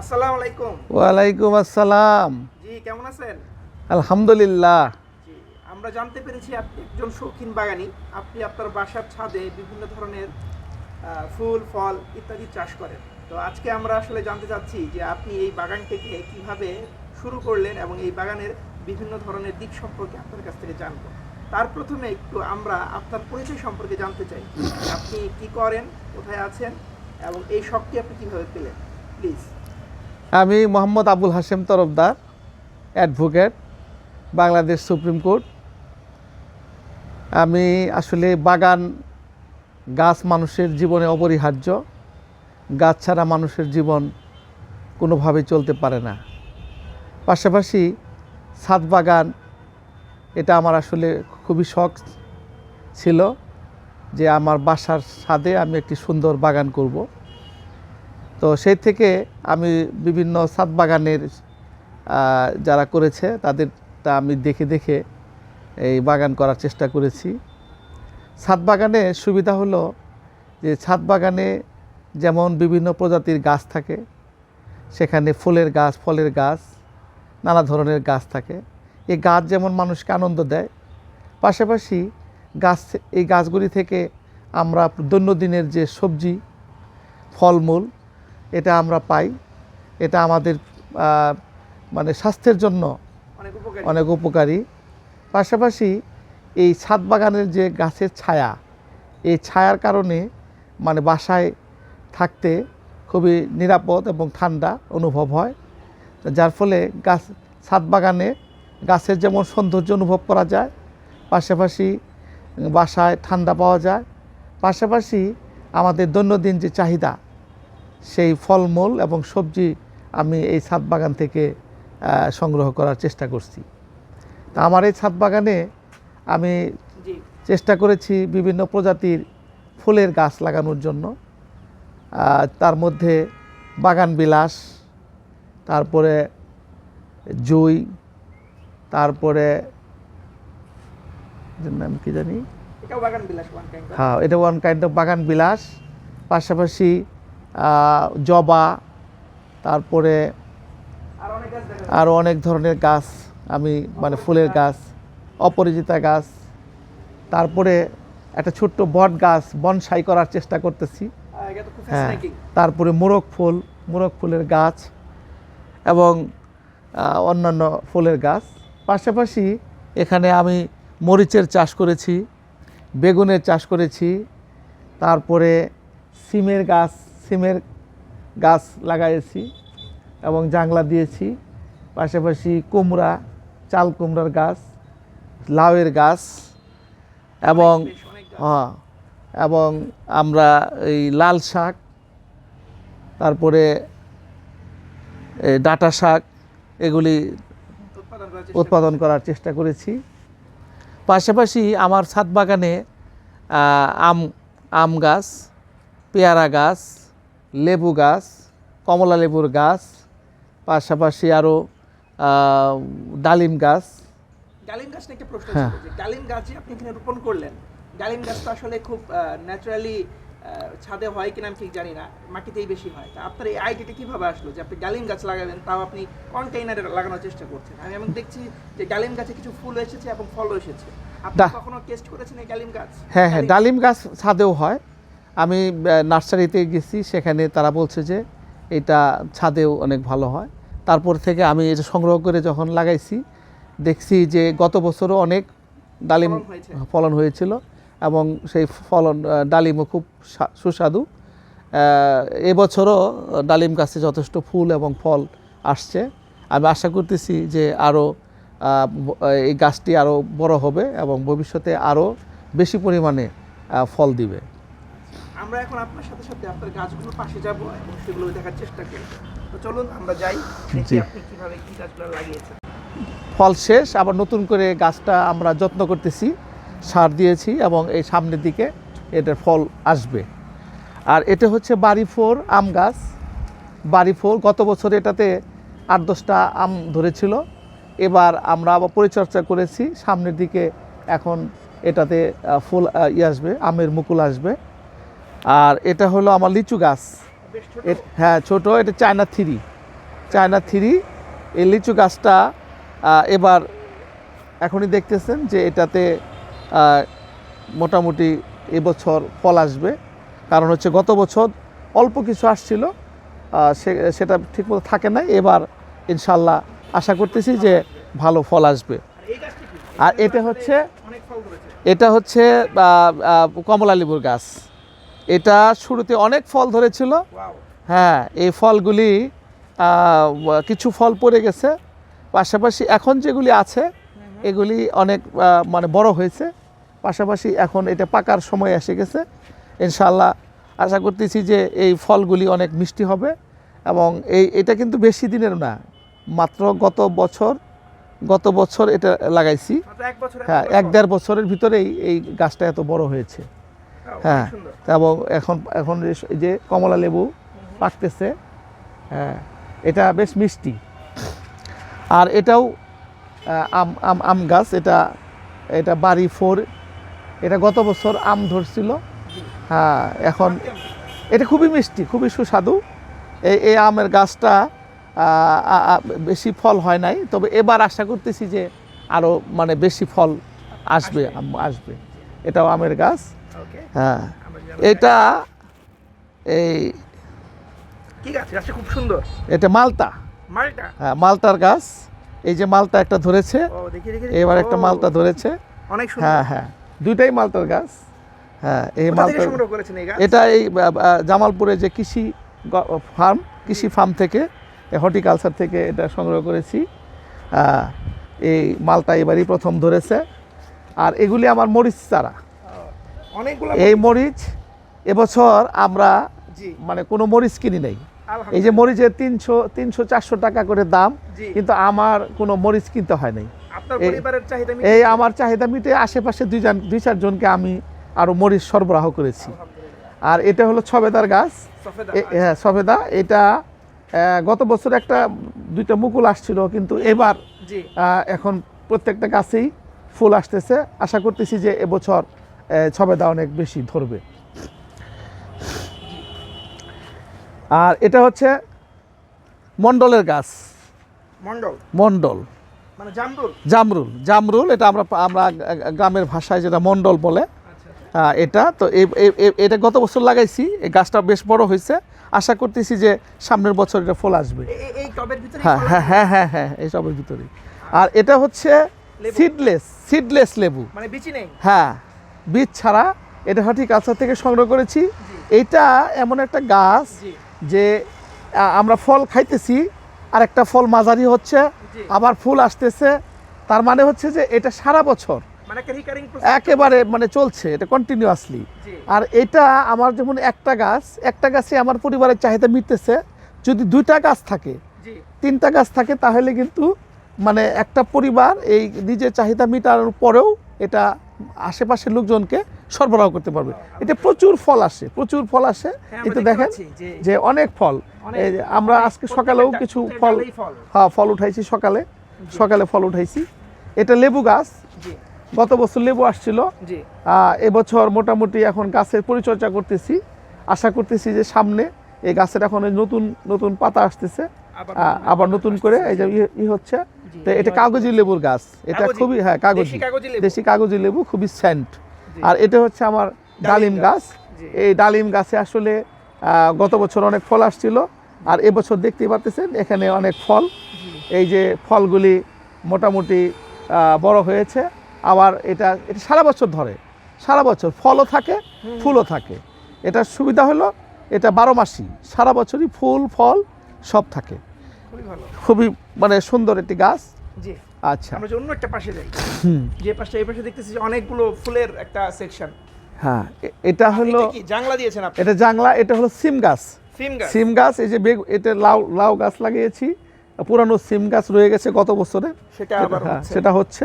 আসসালামু আলাইকুম। ওয়ালাইকুম আসসালাম। জি কেমন আছেন? আলহামদুলিল্লাহ। জি আমরা জানতে পেরেছি আপনি একজন শৌখিন বাগানি। আপনি আপনার বাসার ছাদে বিভিন্ন ধরনের ফুল ফল ইত্যাদি চাষ করেন। তো আজকে আমরা আসলে জানতে চাচ্ছি যে আপনি এই বাগানটিকে কীভাবে শুরু করলেন এবং এই বাগানের বিভিন্ন ধরনের দিক সম্পর্কে আপনার কাছ থেকে জানব। তার প্রথমে একটু আমরা আপনার পরিচয় সম্পর্কে জানতে চাই। আপনি কি করেন কোথায় আছেন এবং এই শখটি আপনি কীভাবে পেলেন? প্লিজ। আমি Mohammad Abul Hashem Tarafdar advocate Bangladesh supreme court. আমি আসলে বাগান গাছ মানুষের জীবনে অপরিহার্য, গাছ ছাড়া মানুষের জীবন কোনোভাবে চলতে পারে না। পাশাপাশি ছাদ বাগান, এটা আমার আসলে খুবই শখ ছিল যে আমার বাসার ছাদে আমি একটি সুন্দর বাগান করব। তো সেই থেকে আমি বিভিন্ন ছাদ বাগানের যারা করেছে তাদেরটা আমি দেখে দেখে এই বাগান করার চেষ্টা করেছি। ছাদ বাগানে সুবিধা হলো যে ছাদ বাগানে যেমন বিভিন্ন প্রজাতির গাছ থাকে, সেখানে ফুলের গাছ, ফলের গাছ, নানা ধরনের গাছ থাকে। এই গাছ যেমন মানুষকে আনন্দ দেয়, পাশাপাশি গাছ, এই গাছগুলি থেকে আমরা দৈনন্দিনের যে সবজি, ফলমূল এটা আমরা পাই। এটা আমাদের মানে স্বাস্থ্যের জন্য অনেক উপকারী। পাশাপাশি এই ছাদ বাগানের যে গাছের ছায়া এই ছায়ার কারণে মানে বাসায় থাকতে খুবই নিরাপদ এবং ঠান্ডা অনুভব হয়। যার ফলে গাছ ছাদ বাগানে গাছের যেমন সৌন্দর্য অনুভব করা যায় পাশাপাশি বাসায় ঠান্ডা পাওয়া যায়। পাশাপাশি আমাদের দৈনন্দিন যে চাহিদা সেই ফলমূল এবং সবজি আমি এই ছাদ বাগান থেকে সংগ্রহ করার চেষ্টা করছি। তা আমার এই ছাদ বাগানে আমি চেষ্টা করেছি বিভিন্ন প্রজাতির ফুলের গাছ লাগানোর জন্য। তার মধ্যে বাগান বিলাস তারপরে জুই তারপরে নাম কি জানি? হ্যাঁ এটা ওয়ান কাইন্ড অফ বাগান বিলাস। পাশাপাশি জবা তারপরে আরও অনেক ধরনের গাছ আমি মানে ফুলের গাছ অপরাজিতা গাছ। তারপরে একটা ছোট্ট বট গাছ বনসাই করার চেষ্টা করতেছি। হ্যাঁ তারপরে মোরগ ফুল মোরগ ফুলের গাছ এবং অন্যান্য ফুলের গাছ। পাশাপাশি এখানে আমি মরিচের চাষ করেছি বেগুনের চাষ করেছি তারপরে সিমের গাছ সিমের গাছ লাগাইছি এবং জাংলা দিয়েছি। পাশাপাশি কুমড়া চাল কুমড়ার গাছ লাউয়ের গাছ এবং হ্যাঁ এবং আমরা এই লাল শাক তারপরে ডাটা শাক এগুলি উৎপাদন করার চেষ্টা উৎপাদন করার চেষ্টা করেছি। পাশাপাশি আমার ছাদ বাগানে আম আম গাছ পেয়ারা গাছ লেবু গাছ কমলা লেবুর গাছ পাশাপাশি আরও ডালিম গাছ। ডালিম গাছ একটা প্রশ্ন হ্যাঁ। ডালিম গাছ যে আপনি এখানে রোপণ করলেন? ডালিম গাছ তো আসলে খুব ন্যাচারালি ছাদে হয় কিনা আমি ঠিক জানি না মাটিতেই বেশি হয়। তা আপনার এই আইডিয়াটা কীভাবে আসলো যে আপনি ডালিম গাছ লাগাবেন তাও আপনি কন্টেইনারে লাগানোর চেষ্টা করছেন? আমি এমন দেখছি যে ডালিম গাছে কিছু ফুল এসেছে এবং ফলও এসেছে। আপনি কখনো টেস্ট করেছেন এই ডালিম গাছ? হ্যাঁ হ্যাঁ ডালিম গাছ ছাদেও হয়। আমি নার্সারিতে গেছি সেখানে তারা বলছে যে এটা ছাদেও অনেক ভালো হয়। তারপর থেকে আমি এটা সংগ্রহ করে যখন লাগাইছি দেখছি যে গত বছরও অনেক ডালিম ফলন হয়েছে। হয়েছিল এবং সেই ফলন ডালিমও খুব সুস্বাদু। এবছরও ডালিম গাছে যথেষ্ট ফুল এবং ফল আসছে। আমি আশা করতেছি যে আরও এই গাছটি আরও বড় হবে এবং ভবিষ্যতে আরও বেশি পরিমাণে ফল দিবে। আমরা এখন আপনার সাথে সাথে আপনার গাছগুলোর পাশে যাব এবং সেগুলো দেখার চেষ্টা করব। তো চলুন আমরা যাই দেখি আপনি কীভাবে কি গাছগুলো লাগিয়েছেন। ফল শেষ আবার নতুন করে গাছটা আমরা যত্ন করতেছি সার দিয়েছি এবং এই সামনের দিকে এটার ফল আসবে। আর এটা হচ্ছে বাড়ি ফোর আম গাছ। বাড়ি ফোর গত বছর এটাতে আট দশটা আম ধরেছিল। এবার আমরা আবার পরিচর্যা করেছি সামনের দিকে এখন এটাতে ফুল ই আসবে আমের মুকুল আসবে। আর এটা হলো আমার লিচু গাছ। হ্যাঁ ছোট, এটা চায়না থ্রি। চায়না থ্রি, এই লিচু গাছটা এবার এখনই দেখতেছেন যে এটাতে মোটামুটি এবছর ফল আসবে। কারণ হচ্ছে গত বছর অল্প কিছু আসছিল সেটা ঠিকমতো থাকে না এবার ইনশাল্লাহ আশা করতেছি যে ভালো ফল আসবে। আর এটা হচ্ছে এটা হচ্ছে কমলা লেবুর গাছ। এটা শুরুতে অনেক ফল ধরেছিল। হ্যাঁ এই ফলগুলি কিছু ফল পড়ে গেছে। পাশাপাশি এখন যেগুলি আছে এগুলি অনেক মানে বড় হয়েছে। পাশাপাশি এখন এটা পাকার সময় এসে গেছে। ইনশাল্লাহ আশা করতেছি যে এই ফলগুলি অনেক মিষ্টি হবে এবং এই এটা কিন্তু বেশি দিনের না মাত্র গত বছর গত বছর এটা লাগাইছি। হ্যাঁ এক দেড় বছরের ভিতরেই এই গাছটা এত বড় হয়েছে। হ্যাঁ এবং এখন এখন যে- এই যে কমলা লেবু পাকতেছে হ্যাঁ এটা বেশ মিষ্টি। আর এটাও আম আম আম গাছ এটা এটা বাড়ি ফোর এটা গত বছর আম ধরছিল। হ্যাঁ এখন এটা খুবই মিষ্টি খুবই সুস্বাদু। এই এই আমের গাছটা বেশি ফল হয় নাই তবে এবার আশা করতেছি যে আরও মানে বেশি ফল আসবে। আসবে। এটাও আমের গাছ। হ্যাঁ। এটা এই খুব সুন্দর। এটা মালটা মালটা? হ্যাঁ মালটার গাছ। এই যে মালটা একটা ধরেছে। এবার একটা ও, মালটা ধরেছে। অনেক হ্যাঁ হ্যাঁ। দুইটাই মালটার গাছ। হ্যাঁ এই মালটা গাছ? এটা এই জামালপুরে যে কৃষি ফার্ম কৃষি ফার্ম থেকে হর্টিকালচার থেকে এটা সংগ্রহ করেছি। এই মালটা এবারই প্রথম ধরেছে। আর এগুলি আমার মরিচ চারা। এই মরিচ। এবছর আমরা মানে কোনো মরিচ কিনি নাই। এই যে মরিচের তিনশো তিনশো চারশো টাকা করে দাম কিন্তু আমার কোনো মরিচ কিনতে হয় নাই। এই- আমার চাহিদা মিটে আশেপাশে দুইজন দুই চারজনকে আমি আরও মরিচ সরবরাহ করেছি। আর এটা হলো ছবেদার গাছ। হ্যাঁ সবেদা এটা গত বছর একটা দুইটা মুকুল আসছিল কিন্তু এবার এখন প্রত্যেকটা গাছেই ফুল আসতেছে। আশা করতেছি যে এবছর ছবেদা অনেক বেশি ধরবে। আর এটা হচ্ছে মণ্ডলের গাছ। মন্ডল? মণ্ডল মানে জামরুল? জামরুল। এটা আমরা আমরা গ্রামের ভাষায় যেটা মণ্ডল বলে। আচ্ছা এটা তো এই- এই- এই- এটা গত বছর লাগাইছি এই গাছটা বেশ বড় হয়েছে। আশা করতেছি যে সামনের বছর এটা ফল আসবে। এই হ্যাঁ হ্যাঁ হ্যাঁ হ্যাঁ হ্যাঁ এইসবের ভিতরে আর এটা হচ্ছে সিডলেস সিডলেস লেবু। মানে বিচি নেই? হ্যাঁ বীজ ছাড়া এটা হর্টিকালচার থেকে সংগ্রহ করেছি। এটা এমন একটা গাছ যে আমরা ফল খাইতেছি আর একটা ফল মাঝারি হচ্ছে আবার ফুল আসতেছে। তার মানে হচ্ছে যে এটা সারা বছর মানে একেবারে মানে চলছে এটা কন্টিনিউয়াসলি আর এটা আমার যেমন একটা গাছ একটা গাছে আমার পরিবারের চাহিদা মিটতেছে। যদি দুইটা গাছ থাকে তিনটা গাছ থাকে তাহলে কিন্তু মানে একটা পরিবার এই নিজের চাহিদা মেটানোর পরেও এটা আশেপাশের লোকজনকে সরবরাহ করতে পারবে। এটা প্রচুর ফল আসে প্রচুর ফল আসে। হ্যাঁ, দেখতে দেখেন যে অনেক ফল। এই আমরা আজকে সকালেও কিছু ফল হ্যাঁ ফল উঠাইছি সকালে। সকালে ফল উঠাইছি। এটা লেবু গাছ। গত বছর লেবু আসছিল। এবছর মোটামুটি এখন গাছের পরিচর্যা করতেছি। আশা করতেছি যে সামনে এই গাছের এখন নতুন নতুন পাতা আসতেছে। আবার নতুন করে এই যে ই- হচ্ছে তো এটা কাগজি লেবুর গাছ। এটা খুবই হ্যাঁ কাগজি। দেশি কাগজি লেবু। খুবই সেন্ট আর এটা হচ্ছে আমার ডালিম গাছ। এই ডালিম গাছে আসলে গত বছর অনেক ফল আসছিল। আর এবছর দেখতেই পাচ্ছেন এখানে অনেক ফল। এই যে ফলগুলি মোটামুটি বড় হয়েছে। আবার এটা এটা সারা বছর ধরে। সারা বছর ফলও থাকে ফুলও থাকে। এটার সুবিধা হলো এটা বারো মাসই সারা বছরই ফুল ফল সব থাকে। খুবই ভালো। খুবই মানে সুন্দর একটি গাছ। জি। আচ্ছা। আমরা যে অন্য একটা পাশে যাই। হুম। যে পাশে এই পাশে দেখতেছি যে অনেকগুলো ফুলের একটা সেকশন হ্যাঁ এটা হলো কি জাংলা দিয়েছেন আপনি? এটা জাংলা এটা হলো সিম গাছ। সিম গাছ। সিম গাছ এই যে বেগ এটা লাউ লাউ গাছ লাগিয়েছি। পুরানো সিম গাছ রয়ে গেছে গত বছরে। সেটা আবার হ্যাঁ, হচ্ছে। সেটা হচ্ছে।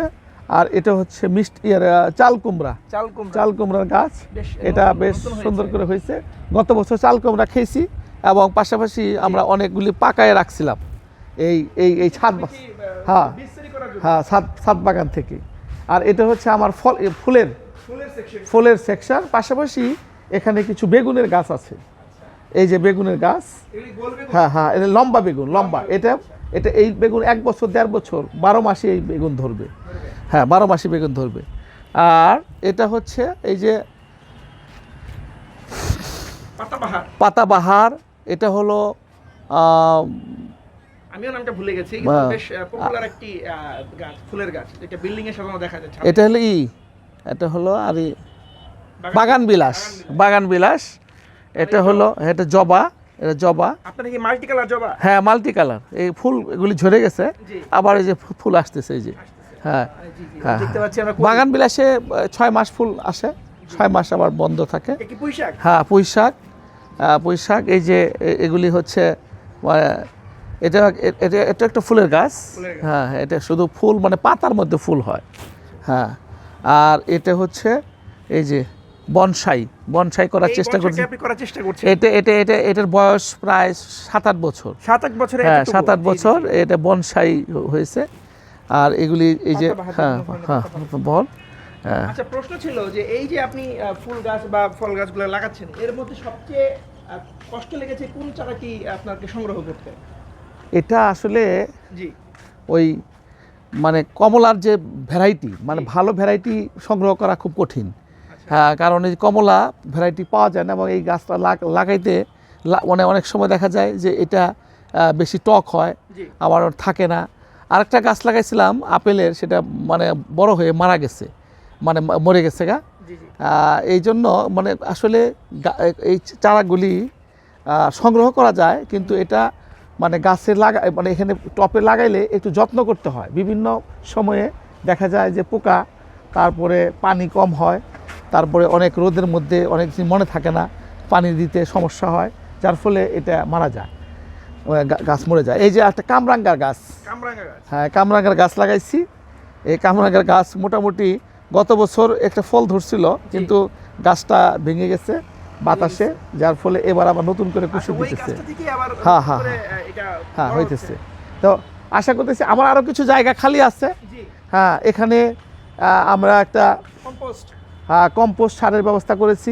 আর এটা হচ্ছে মিষ্টি ইয়ার চাল কুমড়া। চাল কুমড়া। চাল কুমড়ার গাছ। এটা বেশ সুন্দর করে হয়েছে। গত বছর চাল কুমড়া খেয়েছি এবং পাশাপাশি আমরা অনেকগুলি পাকায় রাখছিলাম। এই এই এই ছাদ হ্যাঁ। হ্যাঁ ছাদ ছাদ বাগান থেকে। আর এটা হচ্ছে আমার ফল ফুলের ফুলের সেকশন পাশাপাশি এখানে কিছু বেগুনের গাছ আছে। এই যে বেগুনের গাছ? হ্যাঁ হ্যাঁ এটা লম্বা বেগুন লম্বা। এটা এটা এই বেগুন এক বছর দেড় বছর বারো মাসে এই বেগুন ধরবে। হ্যাঁ বারো মাসে বেগুন ধরবে। আর এটা হচ্ছে এই যে পাতাবাহার। পাতাবাহার। এটা হলো আমিও নামটা ভুলে গেছি কিন্তু বেশ পপুলার একটি গাছ ফুলের গাছ। এটা বিল্ডিং এর সাধারণত দেখা এটা হলো ই এটা হলো আর বাগান- বিলাস বাগান বিলাস। এটা হলো এটা জবা এটা জবা। আপনার কি মাল্টি কালার জবা? হ্যাঁ মাল্টি কালার এই ফুল এগুলি ঝরে গেছে আবার এই যে ফুল আসতেছে এই যে। হ্যাঁ হ্যাঁ, পাচ্ছি বাগান বিলাসে ছয় মাস ফুল আসে ছয় মাস আবার বন্ধ থাকে। হ্যাঁ পুঁই শাক পুঁই শাক এই যে এগুলি হচ্ছে এটা এটা এটা একটা ফুলের গাছ। হ্যাঁ এটা শুধু ফুল মানে পাতার মধ্যে ফুল হয়। হ্যাঁ আর এটা হচ্ছে এই যে বনসাই বনসাই করার চেষ্টা করছি। এটা এটা এটা এটার বয়স প্রায় সাত আট বছর সাত আট বছর হ্যাঁ সাত আট বছর এটা বনসাই হয়েছে। আর এগুলি এই যে হ্যাঁ হ্যাঁ বল। হ্যাঁ আচ্ছা প্রশ্ন ছিল যে এই যে আপনি ফুল গাছ বা ফল গাছগুলো লাগাচ্ছেন এর মধ্যে সবচেয়ে কষ্ট লেগেছে কোন চারাটি আপনাকে সংগ্রহ করতে? এটা আসলে ওই মানে কমলার যে ভ্যারাইটি মানে ভালো ভ্যারাইটি সংগ্রহ করা খুব কঠিন। আচ্ছা। হ্যাঁ কারণ এই কমলা ভ্যারাইটি পাওয়া যায় না এবং এই গাছটা লাগাইতে মানে অনেক সময় দেখা যায় যে এটা বেশি টক হয় আবার থাকে না। আরেকটা গাছ লাগাইছিলাম আপেলের সেটা মানে বড় হয়ে মারা গেছে মানে মরে গেছে গা। এই জন্য মানে আসলে এই চারাগুলি সংগ্রহ করা যায় কিন্তু এটা মানে গাছের লাগা মানে এখানে টপে লাগাইলে একটু যত্ন করতে হয়। বিভিন্ন সময়ে দেখা যায় যে পোকা তারপরে পানি কম হয় তারপরে অনেক রোদের মধ্যে অনেক দিন মনে থাকে না পানি দিতে সমস্যা হয় যার ফলে এটা মারা যায় গাছ মরে যায়। এই যে একটা কামরাঙ্গার গাছ। গাছ। হ্যাঁ কামরাঙ্গার গাছ লাগাইছি। এই কামরাঙ্গার গাছ মোটামুটি গত বছর একটা ফল ধরছিল কিন্তু গাছটা ভেঙে গেছে। বাতাসে যার ফলে এবার আবার নতুন করে আচ্ছা, কুশি দিতেছে। হ্যাঁ, হ্যাঁ, এটা হ্যাঁ হইতেছে। তো আশা করতেছি আমার আরও কিছু জায়গা খালি আছে। হ্যাঁ এখানে আমরা একটা কম্পোস্ট। কম্পোস্ট সারের ব্যবস্থা করেছি।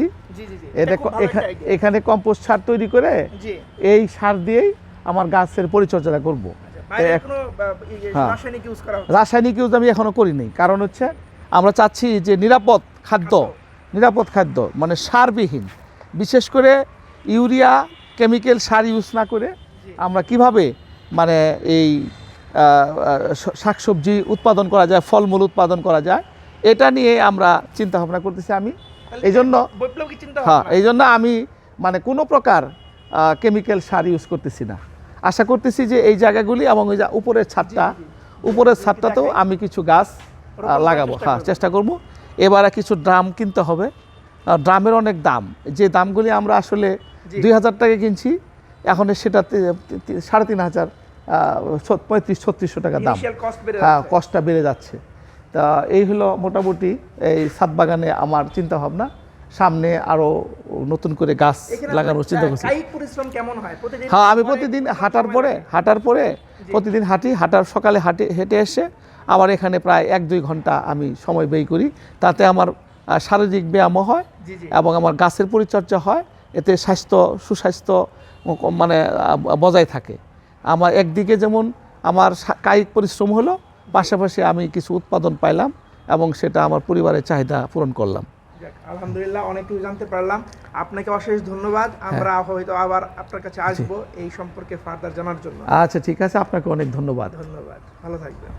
এটা। এখানে কম্পোস্ট সার তৈরি করে এই সার দিয়েই আমার গাছের পরিচর্যাটা করব। আচ্ছা, হ্যাঁ। রাসায়নিক ইউজ রাসায়নিক ইউজ আমি এখনও করিনি কারণ হচ্ছে আমরা চাচ্ছি যে নিরাপদ খাদ্য। নিরাপদ খাদ্য মানে সারবিহীন। বিশেষ করে ইউরিয়া কেমিক্যাল সার ইউজ না করে আমরা কীভাবে মানে এই শাকসবজি উৎপাদন করা যায় ফলমূল উৎপাদন করা যায় এটা নিয়ে আমরা চিন্তা ভাবনা করতেছি আমি। এই জন্য হ্যাঁ এই জন্য আমি মানে কোনো প্রকার কেমিক্যাল সার ইউজ করতেছি না। আশা করতেছি যে এই জায়গাগুলি এবং ওই যে উপরের ছাদটা উপরের ছাদটাতেও আমি কিছু গাছ লাগাবো। হ্যাঁ চেষ্টা করব। এবারে কিছু ড্রাম কিনতে হবে। ড্রামের অনেক দাম। যে দামগুলি আমরা আসলে দুই হাজার টাকা কিনছি এখন সেটা সাড়ে তিন হাজার পঁয়ত্রিশ ছত্রিশশো টাকা দাম। হ্যাঁ। কষ্টটা বেড়ে যাচ্ছে। তা এই হলো মোটামুটি এই সাত বাগানে আমার চিন্তা ভাবনা। সামনে আরও নতুন করে গাছ লাগানোর চিন্তা করছি। কেমন হ্যাঁ? আমি প্রতিদিন হাঁটার পরে হাঁটার পরে প্রতিদিন হাঁটি হাঁটার সকালে হাঁটে হেঁটে এসে আবার এখানে প্রায় এক দুই ঘণ্টা আমি সময় ব্যয় করি। তাতে আমার শারীরিক ব্যায়ামও হয় জি জি। এবং আমার গাছের পরিচর্যা হয় এতে স্বাস্থ্য সুস্বাস্থ্য মানে বজায় থাকে। আমার একদিকে যেমন আমার কায়িক পরিশ্রম হলো পাশাপাশি আমি কিছু উৎপাদন পাইলাম এবং সেটা আমার পরিবারের চাহিদা পূরণ করলাম। আলহামদুলিল্লাহ অনেক কিছু জানতে পারলাম। আপনাকে অশেষ ধন্যবাদ। আমরা হয়তো আবার আপনার কাছে আসব এই সম্পর্কে ফার্দার জানার জন্য। আচ্ছা ঠিক আছে। আপনাকে অনেক ধন্যবাদ। ধন্যবাদ। ভালো থাকবেন।